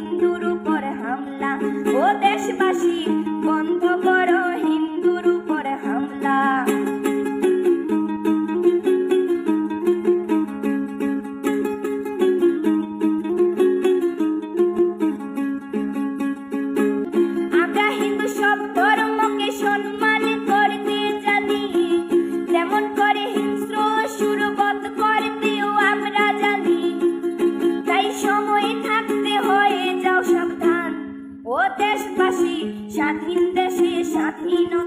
হিন্দুর উপর হামলা। ও দেশবাসী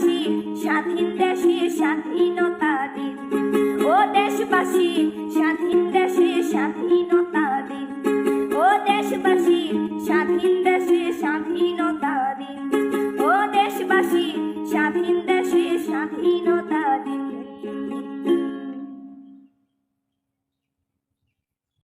বাংলাদেশি স্বাধীন দেশে স্বাধীনতা